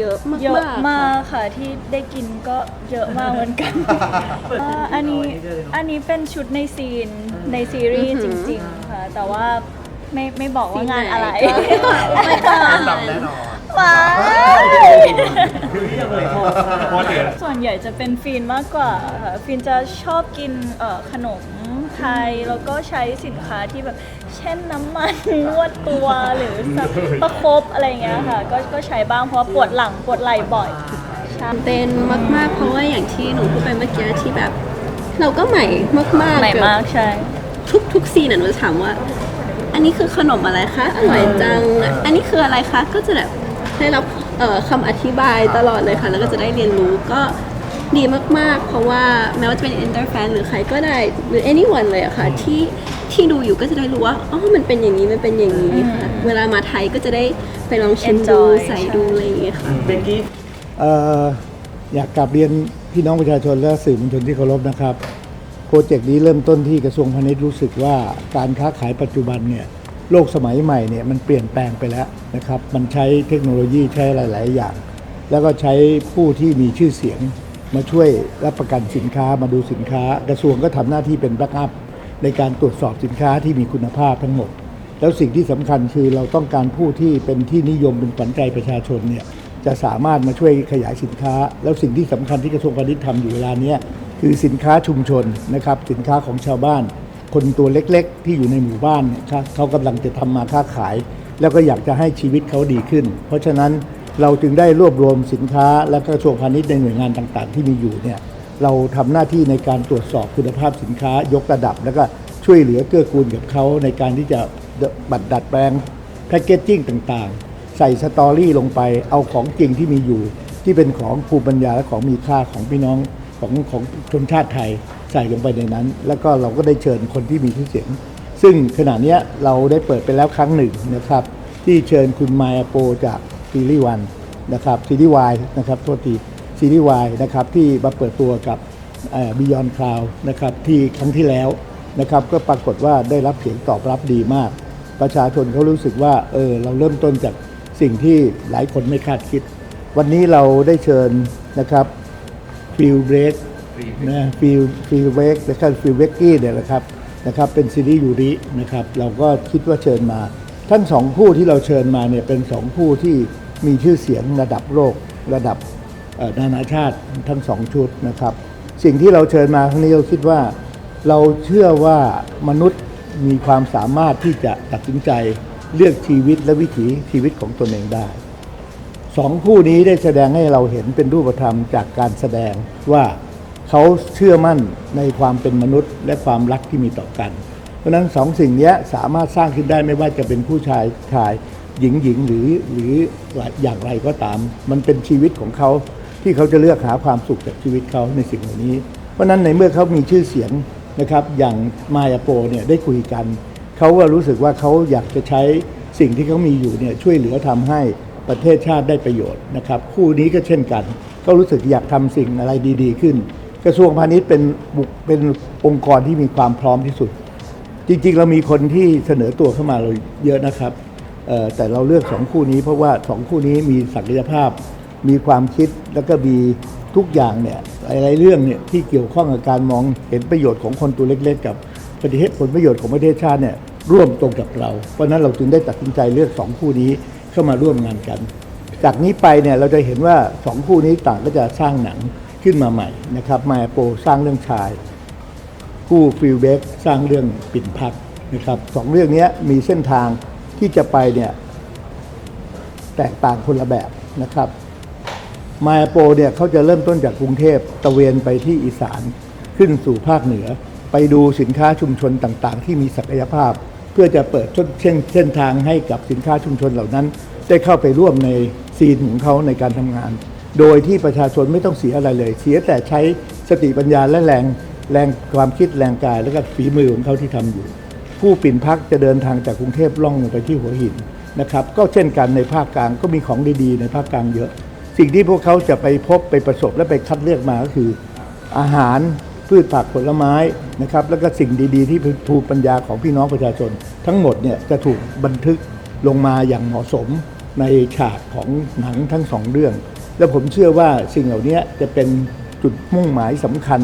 เยอะมากมากค่ะที่ได้กินก็เยอะมากเหมือนกันอ่าอันนี้อันนี้เป็นชุดในซีนในซีรีส์จริงๆค่ะแต่ว่าไม่ไม่บอกว่างานอะไรไม่กล้าดำแน่นอนว้าเพราะเดี๋ยวส่วนใหญ่จะเป็นฟินมากกว่าค่ะฟินจะชอบกินเอ่อขนม ไทย แล้วก็ใช้สินค้าที่แบบเช่นน้ำมัน นวดตัวหรือสักประคบอะไรอย่างเงี้ยค่ะ ก็ก็ใช้บ้างเพราะว่าปวดหลังปวดไหล่บ่อยใช่เต้นมากๆ เพราะว่าอย่างที่หนูพูดไปเมื่อกี้ที่แบบ เราก็ใหม่มากๆใหม่มากใช่ ทุกทุกซีนน่ะหนูจะถามว่า อันนี้คือขนมอะไรคะอร่อยจัง อันนี้คืออะไรคะก็จะแบบได้รับเอ่อคำอธิบายตลอดเลยค่ะ แล้วก็จะได้เรียนรู้ก็ ดีมากๆ เพราะว่าแม้ว่าจะเป็น inter fan หรือใครก็ได้หรือ anyone เลยอะค่ะ ที่ที่ดูอยู่ก็จะได้รู้ว่าอ๋อมันเป็นอย่างนี้มันเป็นอย่างนี้ค่ะเวลามาไทยก็จะได้ไปลองชิมดู Enjoy ใส่ใช่ดูอะไรอย่างเงี้ยค่ะ เบกกี้ เอ่ออยากกลับเรียนพี่น้องประชาชนและสื่อมวลชนที่เคารพนะครับ โปรเจกต์นี้เริ่มต้นที่กระทรวงพาณิชย์รู้สึกว่าการค้าขายปัจจุบันเนี่ยโลกสมัยใหม่เนี่ยมันเปลี่ยนแปลงไปแล้วนะครับ มันใช้เทคโนโลยีใช้หลาย ๆ อย่าง แล้วก็ใช้ผู้ที่มีชื่อเสียง มาช่วยรับประกันสินค้ามาดูสินค้า กระทรวงก็ทำหน้าที่เป็นแบ็กอัพในการตรวจสอบสินค้าที่มีคุณภาพทั้งหมด แล้วสิ่งที่สำคัญคือเราต้องการผู้ที่เป็นที่นิยมเป็นขวัญใจประชาชนเนี่ยจะสามารถมาช่วยขยายสินค้า แล้วสิ่งที่สำคัญที่กระทรวงพาณิชย์ทำอยู่เวลานี้คือสินค้าชุมชนนะครับสินค้าของชาวบ้าน คนตัวเล็กๆ ที่อยู่ในหมู่บ้านเนี่ยเขากำลังจะทำมาค้าขาย แล้วก็อยากจะให้ชีวิตเขาดีขึ้น เพราะฉะนั้น เราจึงได้รวบรวมสินค้าและกระทรวงพาณิชย์ในหน่วยงานต่างๆ ที่มีอยู่เนี่ยเราทำหน้าที่ในการตรวจสอบคุณภาพสินค้ายกระดับ แล้วก็ช่วยเหลือเกื้อกูลกับเขาในการที่จะบัดดัดแปลงแพคเกจจิ้งต่างๆ ใส่สตอรี่ลงไปเอาของจริงที่มีอยู่ ที่เป็นของภูมิปัญญาและของมีค่าของพี่น้องของของชนชาติไทยใส่ลงไปในนั้น แล้วก็เราก็ได้เชิญคนที่มีชื่อเสียง ซึ่งขณะนี้เราได้เปิดไปแล้วครั้งหนึ่งนะครับ ที่เชิญคุณมายาโปจาก ซีรีส์วันนะครับซีรีส์วายนะครับโทษทีซีรีส์วายนะครับที่มาเปิดตัวกับบิยอนคลาวนะครับที่ครั้งที่แล้วนะครับก็ปรากฏว่าได้รับเสียงตอบรับดีมาก ประชาชนเขารู้สึกว่าเออเราเริ่มต้นจากสิ่งที่หลายคนไม่คาดคิด วันนี้เราได้เชิญนะครับฟิลเบรกนะฟิลฟิลเบรกนะครับฟิลเวกกี้เนี่ยแหละครับนะครับเป็นซีรีส์ยูรินะครับเราก็คิดว่าเชิญมา ทั้งสองผู้ที่เราเชิญมาเนี่ยเป็นสองผู้ที่มีชื่อเสียงระดับโลกระดับนานาชาติทั้งสองชุดนะครับ สิ่งที่เราเชิญมาครั้งนี้เราคิดว่า เราเชื่อว่ามนุษย์มีความสามารถที่จะตัดสินใจเลือกชีวิตและวิถีชีวิตของตนเองได้สองผู้นี้ได้แสดงให้เราเห็นเป็นรูปธรรมจากการแสดงว่าเขาเชื่อมั่นในความเป็นมนุษย์และความรักที่มีต่อกัน ราะนั้นสองสิ่งนี้สามารถสร้างขึ้นได้ไม่ว่าจะเป็นผู้ชายชายหญิงหญิงหรือหรืออย่างไรก็ตาม มันเป็นชีวิตของเขาที่เขาจะเลือกหาความสุขจากชีวิตเขาในสิ่งเหล่านี้ เพราะนั้นในเมื่อเขามีชื่อเสียงนะครับ อย่างมายาโปเนี่ยได้คุยกันเขาก็รู้สึกว่าเขาอยากจะใช้สิ่งที่เขามีอยู่เนี่ยช่วยเหลือทำให้ประเทศชาติได้ประโยชน์นะครับ คู่นี้ก็เช่นกันก็รู้สึกอยากทำสิ่งอะไรดี ๆ ขึ้น กระทรวงพาณิชย์เป็นเป็นองค์กรที่มีความพร้อมที่สุด จริงๆ เรามีคนที่เสนอตัวเข้ามาเราเยอะนะครับแต่เราเลือกสองคู่นี้เพราะว่าสองคู่นี้มีศักยภาพ มีความคิดแล้วก็มีทุกอย่างเนี่ยหลายๆเรื่องเนี่ยที่เกี่ยวข้องกับการมองเห็นประโยชน์ของคนตัวเล็ก ๆ กับประเทศผลประโยชน์ของประเทศชาติเนี่ยร่วมตรงกับเรา เพราะฉะนั้นเราจึงได้ตัดสินใจเลือกสองคู่นี้เข้ามาร่วมงานกัน จากนี้ไปเนี่ยเราจะเห็นว่าสองคู่นี้ต่างก็จะสร้างหนังขึ้นมาใหม่นะครับมาโปสร้างเรื่องชาย คู่ฟิลเบกสร้างเรื่องปิ่นพักนะครับสองเรื่องนี้มีเส้นทางที่จะไปเนี่ยแตกต่างคนละแบบนะครับมาโปเนี่ยเขาจะเริ่มต้นจากกรุงเทพตะเวนไปที่อีสานขึ้นสู่ภาคเหนือ ไปดูสินค้าชุมชนต่างๆ ที่มีศักยภาพ เพื่อจะเปิดเส้นเส้นทางให้กับสินค้าชุมชนเหล่านั้น ได้เข้าไปร่วมในซีนของเขาในการทำงาน โดยที่ประชาชนไม่ต้องเสียอะไรเลย เสียแต่ใช้สติปัญญาและแรง แรงความคิดแรงกายแล้วก็ฝีมือของเขาที่ทำอยู่ ผู้ปิ่นพักจะเดินทางจากกรุงเทพล่องลงไปที่หัวหินนะครับ ก็เช่นกันในภาคกลางก็มีของดีๆ ในภาคกลางเยอะ สิ่งที่พวกเขาจะไปพบไปประสบและไปคัดเลือกมาก็คืออาหารพืชผักผลไม้นะครับ แล้วก็สิ่งดีๆ ที่ภูมิปัญญาของพี่น้องประชาชน ทั้งหมดเนี่ยจะถูกบันทึกลงมาอย่างเหมาะสมในฉากของหนังทั้งสองเรื่อง แล้วผมเชื่อว่าสิ่งเหล่านี้จะเป็นจุดมุ่งหมายสำคัญ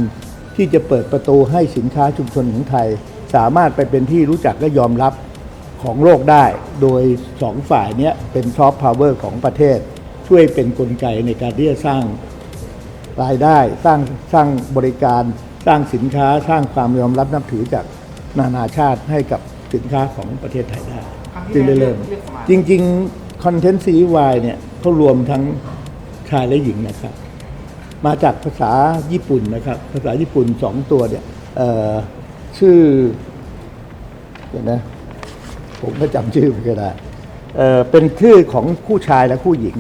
ที่จะเปิดประตูให้สินค้าชุมชนของไทย สามารถไปเป็นที่รู้จักและยอมรับของโลกได้ โดยสองฝ่ายเนี้ยเป็นซอฟต์พาวเวอร์ของประเทศ ช่วยเป็นนกลไกในการที่จะสร้างรายได้สร้างสร้างบริการ สร้างสินค้าสร้างความยอมรับนับถือจากนานาชาติให้กับสินค้าของประเทศไทยได้จึงได้เริ่ม จริง ๆ คอนเทนต์ซีรีส์วายเนี่ยเขารวมทั้งชายและหญิงนะครับ มาจากภาษาญี่ปุ่นนะครับ ภาษาญี่ปุ่นสองตัวเนี่ยชื่อเดี๋ยวนะผมก็จำชื่อไม่ได้เเป็นชื่อของคู่ชายและคู่หญิง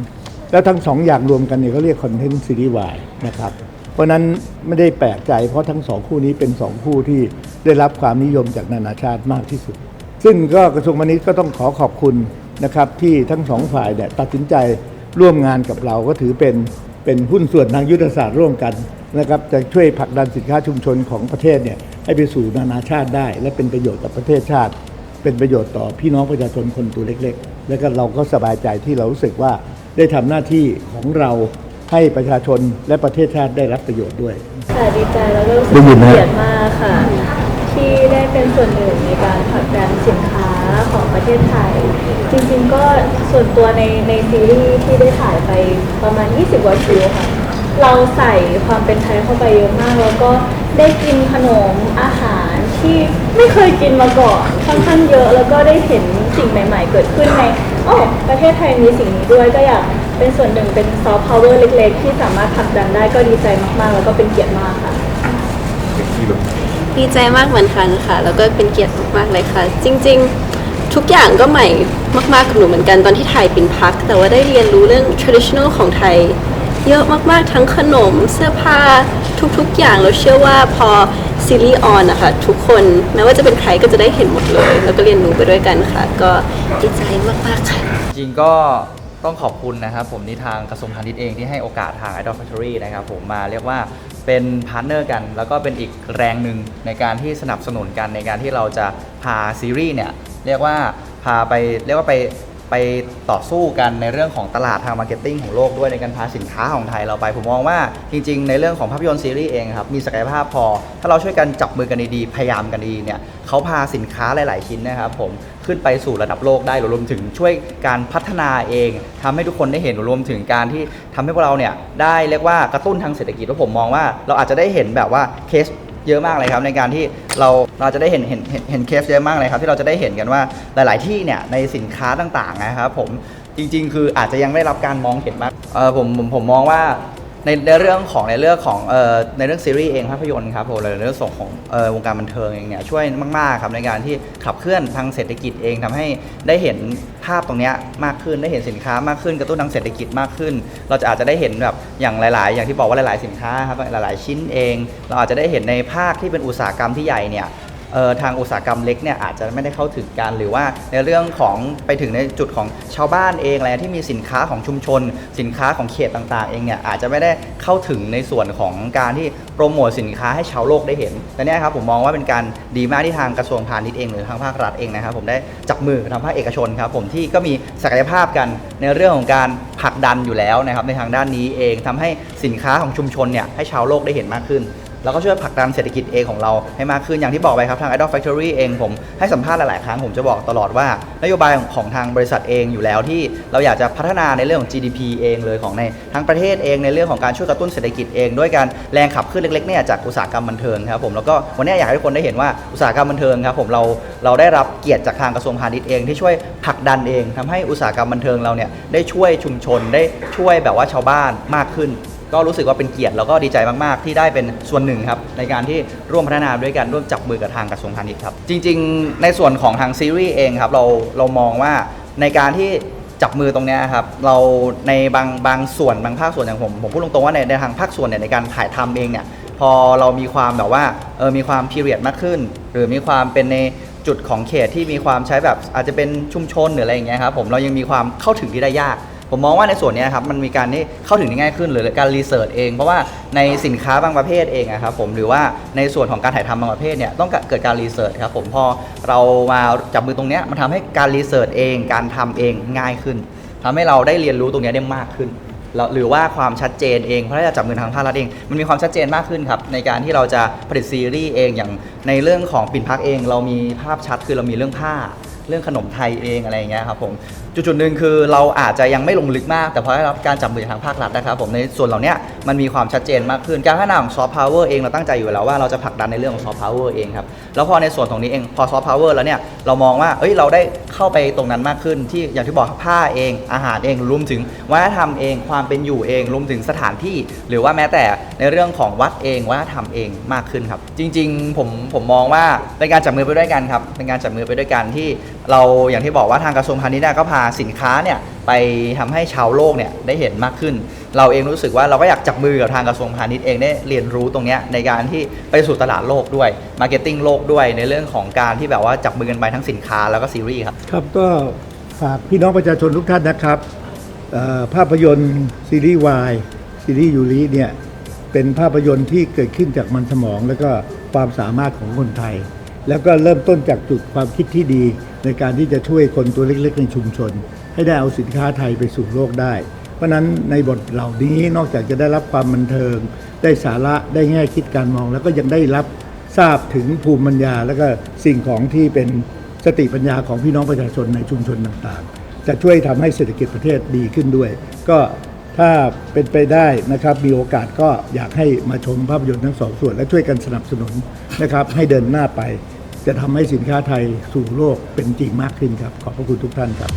แล้วทั้งสองอย่างรวมกันเนี่ยเขาเรียกคอนเทนต์ซีรีส์วายนะครับ เพราะฉะนั้นไม่ได้แปลกใจเพราะทั้งสองคู่นี้เป็นสองคู่ที่ได้รับความนิยมจากนานาชาติมากที่สุด ซึ่งก็กระทรวงพาณิชย์ก็ต้องขอขอบคุณนะครับที่ทั้งสองฝ่ายเนี่ยตัดสินใจร่วมงานกับเราก็ถือเป็น เป็นหุ้นส่วนทางยุทธศาสตร์ร่วมกันนะครับจะช่วยผลักดันสินค้าชุมชนของประเทศเนี่ยให้ไปสู่นานาชาติได้ และเป็นประโยชน์กับประเทศชาติ เป็นประโยชน์ต่อพี่น้องประชาชนคนตัวเล็ก ๆ แล้วก็เราก็สบายใจที่เรารู้สึกว่าได้ทำหน้าที่ของเราให้ประชาชนและประเทศชาติได้รับประโยชน์ด้วยค่ะดีใจแล้วก็รู้สึกได้ยินไหมเกียรติมากค่ะ ที่ได้เป็นส่วนหนึ่งในการผลักดันสินค้าของประเทศไทย จริงๆก็ส่วนตัวในในซีรีส์ที่ได้ถ่ายไปประมาณ 20กว่าคิวค่ะ เราใส่ความเป็นไทยเข้าไปเยอะมาก แล้วก็ได้กินขนมอาหารที่ไม่เคยกินมาก่อนค่อนข้างเยอะ แล้วก็ได้เห็นสิ่งใหม่ ๆ เกิดขึ้นในอ๋อประเทศไทยมีสิ่งนี้ด้วยก็อยากเป็นส่วนหนึ่งเป็นซอฟต์พาวเวอร์เล็ก ๆ ที่สามารถผลักดันได้ก็ดีใจมากๆ แล้วก็เป็นเกียรติมากค่ะดีใจมากเหมือนกันค่ะ แล้วก็เป็นเกียรติมากๆเลยค่ะ จริง ๆ ทุกอย่างก็ใหม่ มากๆกับหนูเหมือนกันตอนที่ถ่ายปินพัก แต่ว่าได้เรียนรู้เรื่อง traditional ของไทย เยอะมากๆทั้งขนมเสื้อผ้าทุกๆ อย่างเราเชื่อว่าพอซีรีส์ออนนะคะทุกคนแม้ว่าจะเป็นใครก็จะได้เห็นหมดเลย แล้วก็เรียนรู้ไปด้วยกันค่ะ ก็ดีใจมากๆค่ะ จริงก็ต้องขอบคุณนะครับผมที่ทางกระทรวงพาณิชย์เองที่ให้โอกาสทาง Idol Factory นะครับผมมาเรียกว่าเป็นพาร์ทเนอร์กัน แล้วก็เป็นอีกแรงหนึ่งในการที่สนับสนุนกันในการที่เราจะพาซีรีส์เนี่ยเรียกว่า พาไปเรียกว่าไปไปต่อสู้กันในเรื่องของตลาดทางมาร์เก็ตติ้งของโลกด้วยในการพาสินค้าของไทยเราไป ผมมองว่าจริง ๆ ในเรื่องของภาพยนตร์ซีรีส์เองครับมีศักยภาพพอ ถ้าเราช่วยกันจับมือกันดีๆพยายามกันดีเนี่ยเขาพาสินค้าหลาย ๆ ชิ้นนะครับผมขึ้นไปสู่ระดับโลกได้รวมถึงช่วยการพัฒนาเองทำให้ทุกคนได้เห็นรวมถึงการที่ทำให้พวกเราเนี่ยได้เรียกว่ากระตุ้นทางเศรษฐกิจแล้วผมมองว่าเราอาจจะได้เห็นแบบว่าเคส เยอะมากเลยครับในการที่เราเราจะได้เห็นเห็นเห็นเห็นเคสเยอะมากเลยครับที่เราจะได้เห็นกันว่าหลาย ๆ ที่เนี่ยในสินค้าต่างๆนะครับผมจริง ๆ คืออาจจะยังไม่ได้รับการมองเห็นมากเออผมผมผมมองว่า ในในเรื่องของในเรื่องของเอ่อในเรื่องซีรีส์เองภาพยนตร์ครับผมในเรื่องส่งของเอ่อวงการบันเทิงเองเนี่ยช่วยมากๆครับในการที่ขับเคลื่อนทางเศรษฐกิจเองทำให้ได้เห็นภาพตรงเนี้ยมากขึ้นได้เห็นสินค้ามากขึ้นกระตุ้นทางเศรษฐกิจมากขึ้น เราจะอาจจะได้เห็นแบบอย่างหลาย ๆ อย่างที่บอกว่าหลาย ๆ สินค้าครับหลาย ๆ ชิ้นเอง เราอาจจะได้เห็นในภาคที่เป็นอุตสาหกรรมที่ใหญ่เนี่ย ทางอุตสาหกรรมเล็กเนี่ยอาจจะไม่ได้เข้าถึงกันหรือว่าในเรื่องของไปถึงในจุดของชาวบ้านเองอะไรที่มีสินค้าของชุมชน สินค้าของเขตต่างๆ เองเนี่ยอาจจะไม่ได้เข้าถึงในส่วนของการที่โปรโมทสินค้าให้ชาวโลกได้เห็นแต่เนี่ยครับผมมองว่าเป็นการดีมากที่ทางกระทรวงพาณิชย์เองหรือทางภาครัฐเองนะครับผมได้จับมือทางภาคเอกชนครับผมที่ก็มีศักยภาพกันในเรื่องของการผลักดันอยู่แล้วนะครับในทางด้านนี้เองทำให้สินค้าของชุมชนเนี่ยให้ชาวโลกได้เห็นมากขึ้น แล้วก็ช่วยผลักดันเศรษฐกิจเองของเราให้มากขึ้นอย่างที่บอกไปครับทาง Idol Factory เองผมให้สัมภาษณ์หลาย ๆ ครั้งผมจะบอกตลอดว่านโยบายของของทางบริษัทเองอยู่แล้วที่เราอยากจะพัฒนาในเรื่องของ GDP เองเลยของในทั้งประเทศเองในเรื่องของการช่วยกระตุ้นเศรษฐกิจเองด้วยการแรงขับเคลื่อนเล็ก ๆ เนี่ยจากอุตสาหกรรมบันเทิงครับผมแล้วก็วันนี้อยากให้ทุกคนได้เห็นว่าอุตสาหกรรมบันเทิงครับผมเราเราได้รับเกียรติจากทางกระทรวงพาณิชย์เองที่ช่วยผลักดันเองทำให้อุตสาหกรรมบันเทิงเราเนี่ยได้ช่วยชุมชนได้ช่วยแบบว่าชาวบ้านมากขึ้น ก็รู้สึกว่าเป็นเกียรติแล้วก็ดีใจมาก ๆ ที่ได้เป็นส่วนหนึ่งครับในการที่ร่วมพัฒนาด้วยกันร่วมจับมือกับทางกระทรวงพาณิชย์ครับ จริง ๆ ในส่วนของทางซีรีส์เองครับเราเรามองว่าในการที่จับมือตรงนี้ครับเราในบางบางส่วนบางภาคส่วนอย่างผมผมพูดตรงๆว่าในในทางภาคส่วนเนี่ยในการถ่ายทำเองเนี่ยพอเรามีความแบบว่าเออมีความพีเรียดมากขึ้น หรือมีความเป็นในจุดของเขตที่มีความใช้แบบอาจจะเป็นชุมชนหรืออะไรอย่างเงี้ยครับผมเรายังมีความเข้าถึงที่ได้ยาก ผมมองว่าในส่วนนี้ครับมันมีการที่เข้าถึงได้ง่ายขึ้นหรือการรีเสิร์ชเองเพราะว่าในสินค้าบางประเภทเองอะครับผมหรือว่าในส่วนของการถ่ายทำบางประเภทเนี่ยต้องเกิดการรีเสิร์ชครับผมพอเรามาจับมือตรงนี้มันทำให้การรีเสิร์ชเอง การทำเองง่ายขึ้นทำให้เราได้เรียนรู้ตรงนี้ได้มากขึ้นหรือว่าความชัดเจนเองเพราะถ้าจะจับมือทางภาครัฐเอง มันมีความชัดเจนมากขึ้นครับ ในการที่เราจะผลิตซีรีส์เองอย่างในเรื่องของปิ่นพักเอง เรามีภาพชัดคือเรามีเรื่องผ้า เรื่องขนมไทยเองอะไรอย่างเงี้ยครับผม จุดจุดๆหนึ่งคือเราอาจจะยังไม่ลงลึกมาก แต่พอได้รับการจับมือทางภาครัฐนะครับผมในส่วนเหล่านี้มันมีความชัดเจนมากขึ้น การพัฒนาของซอฟต์พาวเวอร์เองเราตั้งใจอยู่แล้วว่าเราจะผลักดันในเรื่องของซอฟต์พาวเวอร์เองครับแล้วพอในส่วนตรงนี้เองพอซอฟต์พาวเวอร์แล้วเนี่ยเรามองว่าเอ้ยเราได้เข้าไปตรงนั้นมากขึ้น ที่อย่างที่บอกผ้าเองอาหารเองรวมถึงวัฒนธรรมเองความเป็นอยู่เองรวมถึงสถานที่ หรือว่าแม้แต่ในเรื่องของวัดเองวัฒนธรรมเองมากขึ้นครับจริง ๆ ผมผมมองว่าเป็นการจับมือไปด้วยกันครับเป็นการจับมือไปด้วยกันที่ เราอย่างที่บอกว่าทางกระทรวงพาณิชย์เนี่ยก็พาสินค้าเนี่ยไปทำให้ชาวโลกเนี่ยได้เห็นมากขึ้น เราเองรู้สึกว่าเราก็อยากจับมือกับทางกระทรวงพาณิชย์เองได้เรียนรู้ตรงนี้ในการที่ไปสู่ตลาดโลกด้วยมาร์เก็ตติ้งโลกด้วยในเรื่องของการที่แบบว่าจับมือกันไปทั้งสินค้าแล้วก็ซีรีส์ครับครับก็ฝากพี่น้องประชาชนทุกท่านนะครับภาพยนตร์ซีรีส์วายซีรีส์ยูริเนี่ยเป็นภาพยนตร์ที่เกิดขึ้นจากมันสมอง แล้วก็ความสามารถของคนไทย แล้วก็เริ่มต้นจากจุดความคิดที่ดี ในการที่จะช่วยคนตัวเล็กๆ ในชุมชน ให้ได้เอาสินค้าไทยไปสู่โลกได้ เพราะนั้นในบทเหล่านี้นอกจากจะได้รับความบันเทิง ได้สาระได้แง่คิดการมอง แล้วก็ยังได้รับทราบถึงภูมิปัญญา แล้วก็สิ่งของที่เป็นสติปัญญาของพี่น้องประชาชนในชุมชนต่างๆ จะช่วยทำให้เศรษฐกิจประเทศดีขึ้นด้วย ก็ถ้าเป็นไปได้นะครับมีโอกาสก็อยากให้มาชมภาพยนตร์ทั้งสองส่วน และช่วยกันสนับสนุนนะครับให้เดินหน้าไป จะทำให้สินค้าไทยสู่โลกเป็นจริงมากขึ้นครับ ขอบพระคุณทุกท่านครับ